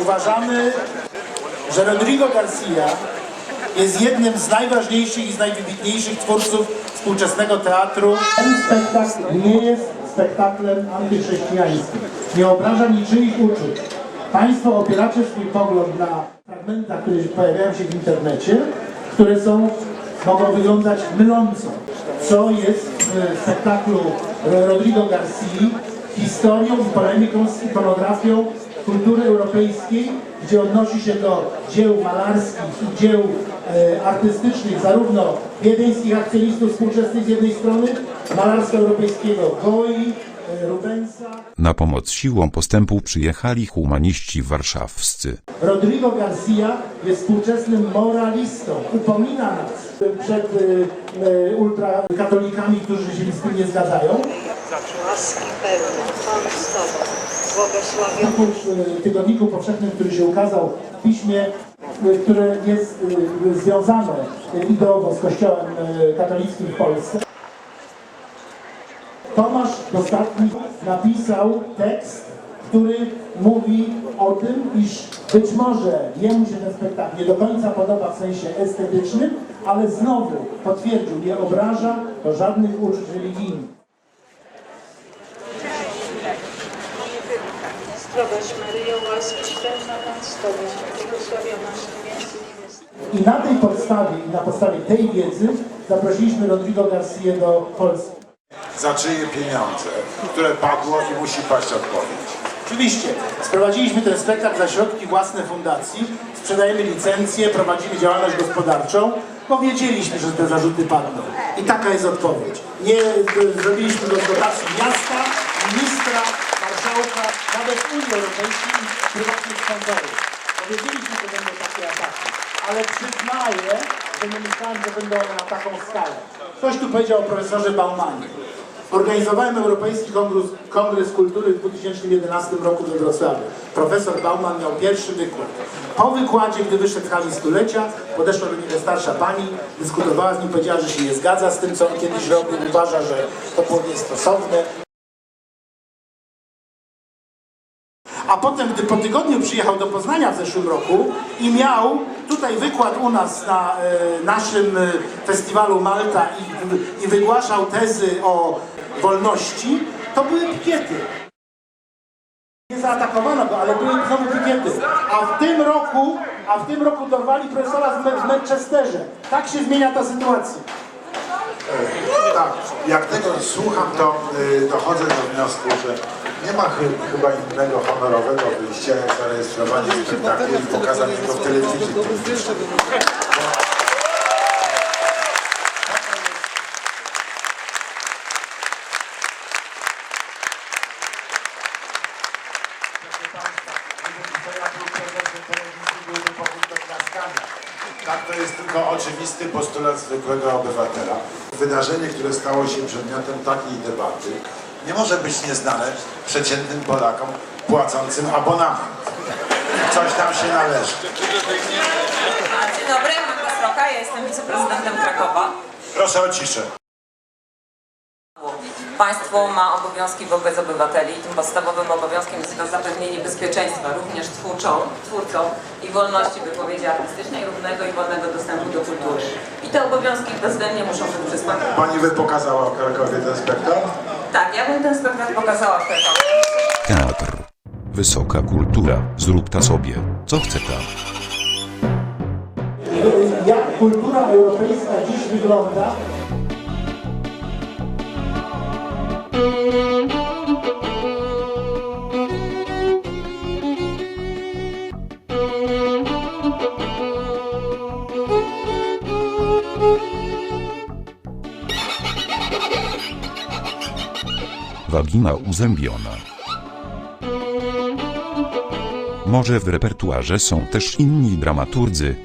Uważamy, że Rodrigo Garcia jest jednym z najważniejszych i z najwybitniejszych twórców współczesnego teatru. Ten spektakl nie jest spektaklem antychrześcijańskim. Nie obraża niczyich uczuć. Państwo opieracie swój pogląd na fragmentach, które pojawiają się w internecie, które są, mogą wyglądać myląco. Co jest w spektaklu Rodrigo Garcia historią polemiką z ikonografią kultury europejskiej, gdzie odnosi się do dzieł malarskich i dzieł e, artystycznych zarówno wiedeńskich akcjonistów współczesnych z jednej strony, malarstwa europejskiego Goi, e, Rubensa. Na pomoc siłom postępu przyjechali humaniści warszawscy. Rodrigo Garcia jest współczesnym moralistą. Upomina nas przed e, e, ultrakatolikami, którzy się z tym nie zgadzają. łaski pełna, Pan z Tobą, w Tygodniku Powszechnym, który się ukazał w piśmie, y, które jest y, związane ideowo z Kościołem katolickim w Polsce. Tomasz Dostatni napisał tekst, który mówi o tym, iż być może jemu się ten spektakl nie do końca podoba w sensie estetycznym, ale znowu potwierdził, nie obraża do żadnych uczuć religijnych. Zdrowaś Maryjo, łaski pełna Pan z Tobą, błogosławionaś Ty między niewiastami. I na tej podstawie i na podstawie tej wiedzy zaprosiliśmy Rodrigo Garcia do Polski. za czyje pieniądze, które padło i musi paść odpowiedź. Oczywiście, sprowadziliśmy ten spektakl za środki własne fundacji, sprzedajemy licencje, prowadzimy działalność gospodarczą, bo wiedzieliśmy, że te zarzuty padną. I taka jest odpowiedź. Nie y, zrobiliśmy go z dotacji miasta, nawet Unii Europejskiej i prywatnych sponsorów. Powiedzieliśmy, że będą takie ataki, ale przyznaję, że nie myślałem, że będą one na taką skalę. Ktoś tu powiedział o profesorze Baumanie. Organizowałem Europejski Kongres, Kongres Kultury w 2011 roku we Wrocławiu. Profesor Bauman miał pierwszy wykład. Po wykładzie, gdy wyszedł z hali stulecia, podeszła do niego starsza pani, dyskutowała z nim, powiedziała, że się nie zgadza z tym, co on kiedyś robił, uważa, że to było niestosowne. A potem, gdy po tygodniu przyjechał do Poznania w zeszłym roku i miał tutaj wykład u nas na e, naszym e, festiwalu Malta i, i wygłaszał tezy o wolności, to były pikiety. Nie zaatakowano go, ale były znowu pikiety. A w tym roku, a w tym roku dorwali profesora w, Manchesterze. Tak się zmienia ta sytuacja. Tak, jak tego słucham, to y, dochodzę do wniosku, że nie ma chy, chyba innego honorowego wyjścia, jak zarejestrowanie spektaklu i pokazanie go w telewizji jest tylko oczywisty postulat zwykłego obywatela. Wydarzenie, które stało się przedmiotem takiej debaty, nie może być nieznane przeciętnym Polakom płacącym abonament. Coś tam się należy. Dzień dobry, Magda Sroka, ja jestem wiceprezydentem Krakowa. Proszę o ciszę. Państwo ma obowiązki wobec obywateli. Tym podstawowym obowiązkiem jest to zapewnienie bezpieczeństwa również twórczą, twórcom i wolności wypowiedzi artystycznej, równego i wolnego dostępu do kultury. I te obowiązki bezwzględnie muszą być przysługiwać. Pani by pokazała w Krakowie ten spektakl? Tak, ja bym ten spektakl pokazała w Krakowie. Teatr. Wysoka kultura. Zrób ta sobie, co chce ta. Jak kultura europejska dziś wygląda, Wagina uzębiona. Może w repertuarze są też inni dramaturdzy,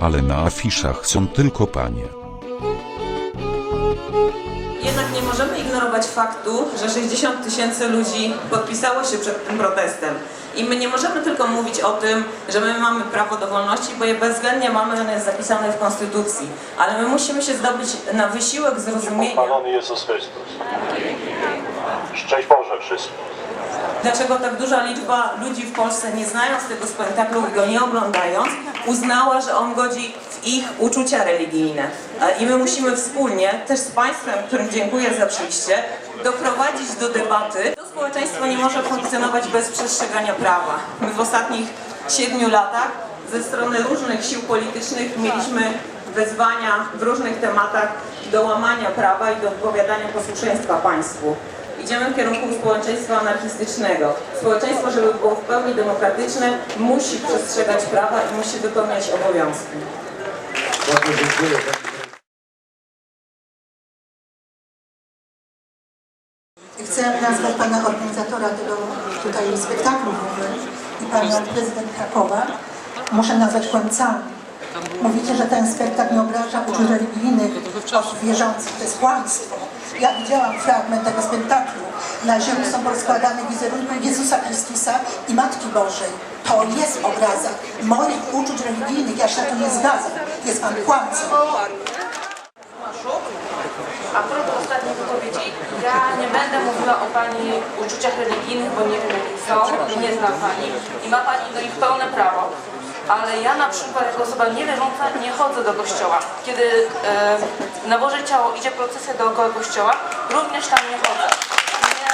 ale na afiszach są tylko panie. Jednak nie możemy ignorować faktu, że 60 tysięcy ludzi podpisało się przed tym protestem. I my nie możemy tylko mówić o tym, że my mamy prawo do wolności, bo je bezwzględnie mamy, one jest zapisane w Konstytucji. Ale my musimy się zdobyć na wysiłek zrozumienia. Chwalony Jezus Chrystus. Szczęść Boże wszystkim. dlaczego tak duża liczba ludzi w Polsce, nie znając tego spektaklu i go nie oglądając, uznała, że on godzi w ich uczucia religijne. I my musimy wspólnie, też z Państwem, którym dziękuję za przyjście, doprowadzić do debaty. Społeczeństwo nie może funkcjonować bez przestrzegania prawa. My w ostatnich siedmiu latach ze strony różnych sił politycznych mieliśmy wezwania w różnych tematach do łamania prawa i do odpowiadania posłuszeństwa państwu. Idziemy w kierunku społeczeństwa anarchistycznego. Społeczeństwo, żeby było w pełni demokratyczne, musi przestrzegać prawa i musi wypełniać obowiązki. Bardzo dziękuję. Chcę nazwać pana organizatora tego tutaj spektaklu i panią prezydent Krakowa. Muszę nazwać kłamcami. Mówicie, że ten spektakl nie obraża uczuć religijnych osób wierzących. To jest kłamstwo. Ja widziałam fragment tego spektaklu. Na ziemi są rozkładane wizerunki Jezusa Chrystusa i Matki Bożej. To jest obraza moich uczuć religijnych. Ja się na to nie zgadzam. Jest pan kłamcą. A propos ostatniej wypowiedzi, ja nie będę mówiła o Pani uczuciach religijnych, bo nie wiem jakie są, nie zna Pani i ma Pani do nich pełne prawo. Ale ja na przykład jako osoba niewierząca nie chodzę do kościoła. Kiedy e, na Boże Ciało idzie procesja dookoła kościoła, również tam nie chodzę. Nie,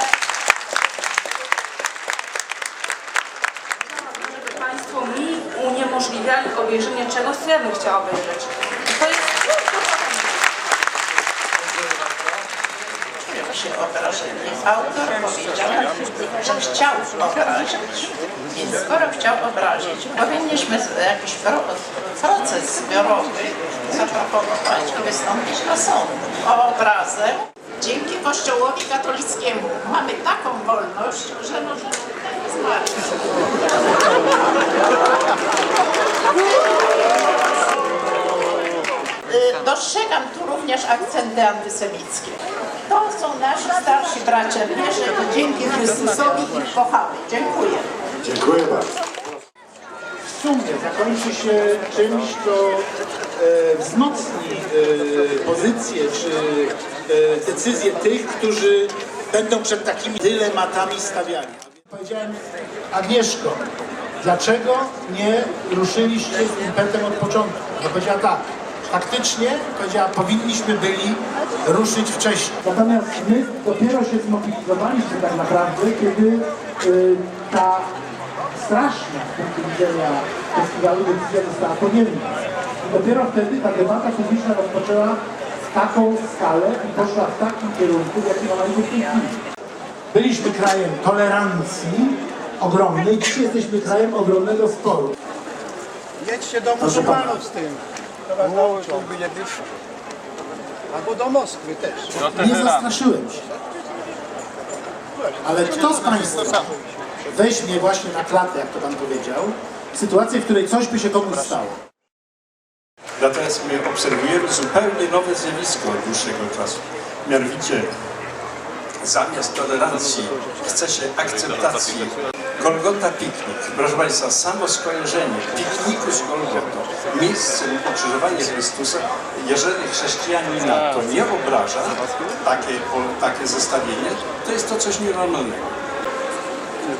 żeby Państwo mi uniemożliwiali obejrzenie czegoś, co ja bym chciała obejrzeć. I to jest się. Autor powiedział, że chciał obrazić. Więc skoro chciał obrazić, powinniśmy jakiś pro, proces zbiorowy zaproponować i wystąpić na sąd o obrazę. Dzięki Kościołowi katolickiemu mamy taką wolność, że możemy Dostrzegam tu również akcenty antysemickie. To są nasi starsi bracia w wierze i dzięki Chrystusowi ich kochamy. Dziękuję. Dziękuję bardzo. w sumie zakończy się czymś, co e, wzmocni e, pozycję czy e, decyzje tych, którzy będą przed takimi dylematami stawiali. Powiedziałem, Agnieszko, dlaczego nie ruszyliście z impetem od początku? Ja powiedziała tak, faktycznie, powiedziała, powinniśmy byli ruszyć wcześniej. Natomiast my dopiero się zmobilizowaliśmy tak naprawdę, kiedy y, ta straszna z punktu widzenia festiwalu decyzja została podjęta. I dopiero wtedy ta debata publiczna rozpoczęła taką skalę i poszła w takim kierunku, w jakim ona idzie w tej chwili. Byliśmy krajem tolerancji ogromnej, dzisiaj jesteśmy krajem ogromnego sporu. Jedźcie do muzułmanów z tym. To was nauczą. Albo do Moskwy też. Nie zastraszyłem się. Ale kto z Państwa weźmie właśnie na klatę, jak to Pan powiedział, sytuację, w której coś by się komuś stało? Natomiast my obserwujemy zupełnie nowe zjawisko od dłuższego czasu. Mianowicie zamiast tolerancji chce się akceptacji. Golgota piknik. Proszę Państwa, samo skojarzenie pikniku z Golgotą, miejscem ukrzyżowania Chrystusa, jeżeli chrześcijanina to nie obraża, takie, takie zestawienie, to jest to coś nienormalnego.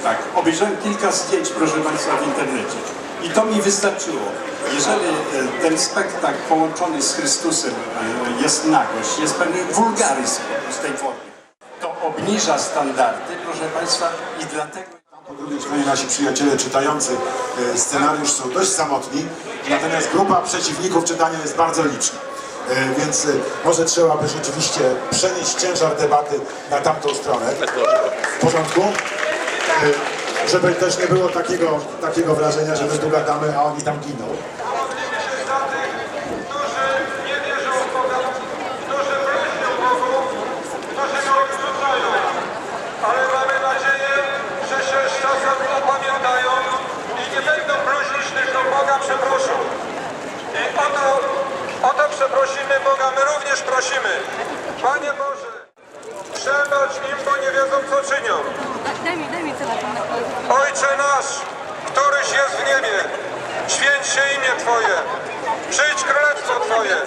Tak, obejrzałem kilka zdjęć, proszę Państwa, w internecie. I to mi wystarczyło. Jeżeli e, ten spektakl połączony z Chrystusem e, jest nagość, jest pewien wulgaryzm z tej formy, to obniża standardy, proszę Państwa, i dlatego... Drugiej stronie nasi przyjaciele czytający e, scenariusz są dość samotni, natomiast grupa przeciwników czytania jest bardzo liczna. E, Więc e, może trzeba by rzeczywiście przenieść ciężar debaty na tamtą stronę. W porządku? Żeby też nie było takiego, takiego wrażenia, że my tu gadamy, a oni tam giną. którzy nie wierzą w Boga, którzy próżnią Bogu, którzy go odrzucają. Ale mamy nadzieję, że się z czasem opamiętają i nie będą próżnić, tylko Boga przeproszą. I o to, o to przeprosimy Boga, my również prosimy. Panie Boże, przebacz im, bo nie wiedzą, co czynią. Ojcze nasz, któryś jest w niebie, święć się imię Twoje, przyjdź królestwo Twoje,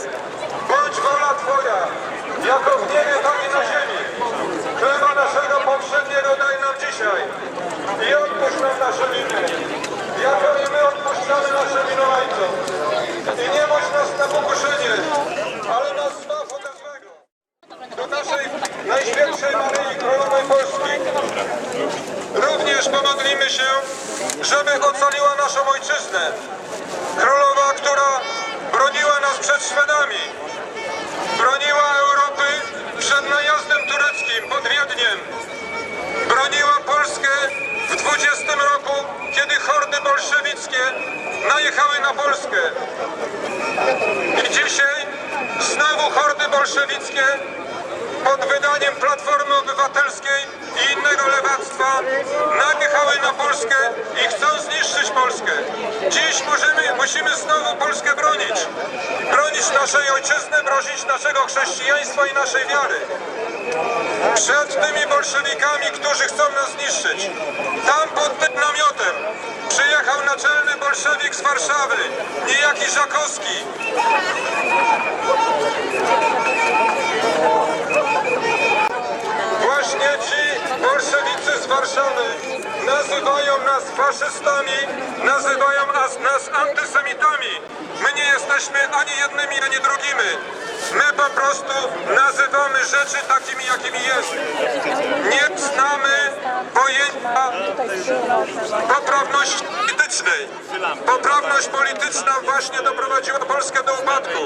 bądź wola Twoja, jako w niebie, tak i na ziemi. Chleba naszego powszedniego daj nam dzisiaj i odpuść nam nasze winy, jako i my odpuszczamy naszym winowajcom. I nie bądź pokuszenie, ale nas zbaw ode. Do naszej Najświętszej Maryi Królowej Polski również pomodlimy się, żeby ocaliła naszą ojczyznę. Królowa, która broniła nas przed Szwedami, wydaniem Platformy Obywatelskiej i innego lewactwa najechały na Polskę i chcą zniszczyć Polskę. Dziś musimy, musimy znowu Polskę bronić. Bronić naszej ojczyzny, bronić naszego chrześcijaństwa i naszej wiary. Przed tymi bolszewikami, którzy chcą nas zniszczyć. Tam pod tym namiotem przyjechał naczelny bolszewik z Warszawy, niejaki Żakowski. Właśnie ci bolszewicy z Warszawy nazywają nas faszystami, nazywają nas, nas antysemitami. My nie jesteśmy ani jednymi, ani drugimi. My po prostu nazywamy rzeczy takimi, jakimi jest. Nie znamy pojęcia poprawności politycznej. Poprawność polityczna właśnie doprowadziła Polskę do upadku.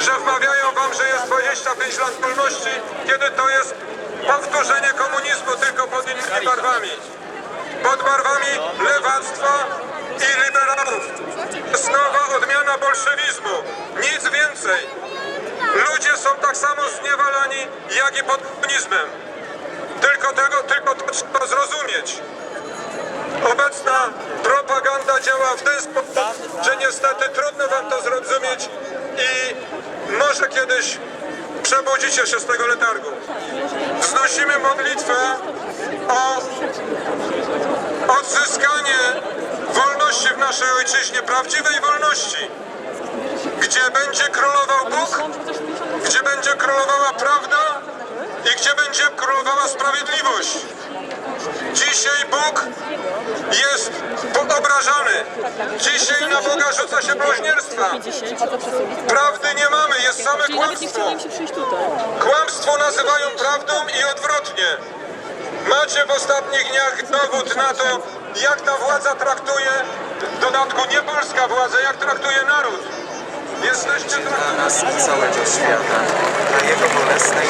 Że wmawiają wam, że jest 25 lat wolności, kiedy to jest powtórzenie komunizmu tylko pod innymi barwami. Pod barwami lewactwa i liberałów. Nowa odmiana bolszewizmu. Nic więcej. Ludzie są tak samo zniewalani, jak i pod komunizmem. Tylko tego, tylko to trzeba zrozumieć. Obecna propaganda działa w ten sposób, że niestety trudno wam to zrozumieć i może kiedyś przebudzicie się z tego letargu. Wznosimy modlitwę o odzyskanie wolności w naszej ojczyźnie, prawdziwej wolności, gdzie będzie królował Bóg, gdzie będzie królowała prawda i gdzie będzie królowała sprawiedliwość. Dzisiaj Bóg jest obrażany. Dzisiaj na Boga rzuca się bluźnierstwa. Prawdy nie mamy, jest same kłamstwo. Kłamstwo nazywają prawdą i odwrotnie. Macie w ostatnich dniach dowód na to, jak ta władza traktuje, w dodatku nie polska władza, jak traktuje naród. Jesteście dla nas i całego świata, na Jego bolesnej